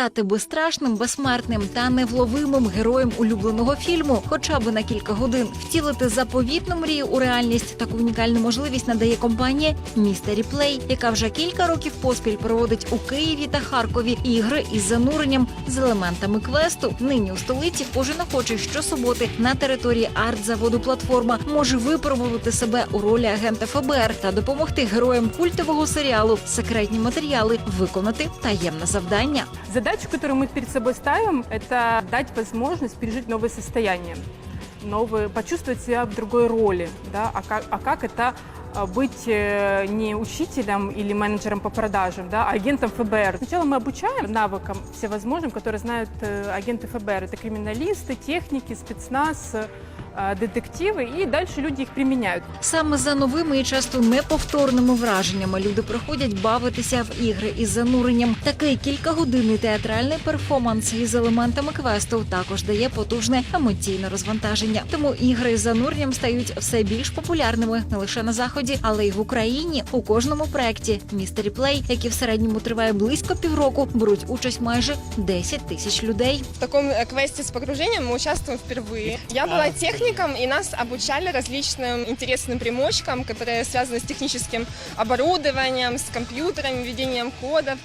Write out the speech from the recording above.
стати безстрашним, безсмертним та невловимим героєм улюбленого фільму, хоча б на кілька годин. Втілити заповітну мрію у реальність таку унікальну можливість надає компанія Mystery Play, яка вже кілька років поспіль проводить у Києві та Харкові ігри із зануренням з елементами квесту. Нині у столиці кожен охочий щосуботи на території арт-заводу платформа може випробувати себе у ролі агента ФБР та допомогти героям культового серіалу секретні матеріали виконати таємне завдання Задачу, которую мы перед собой ставим, это дать возможность пережить новое состояние, новые, почувствовать себя в другой роли, да, а как, а как это а, быть э, не учителем или менеджером по продажам, да, а агентом ФБР. Сначала мы обучаем навыкам всевозможным, которые знают э, агенты ФБР. Это криминалисты, техники, спецназ, э, детективы, и дальше люди их применяют. Саме за новими і часто неповторними враженнями люди приходять бавитися в ігри із зануренням. Такий кількагодинний театральний перформанс із елементами квесту також дає потужне емоційне розвантаження. Тому ігри з зануренням стають все більш популярними не лише на заході, але й в Україні. У кожному проєкті Mystery Play, який в середньому триває близько півроку, беруть участь майже 10 тисяч людей. В таком э, квесте с погружением мы участвуем впервые. Я была техником, и нас обучали различным интересным примочкам, которые связаны с техническим оборудованием, с компьютерами, введением кодов.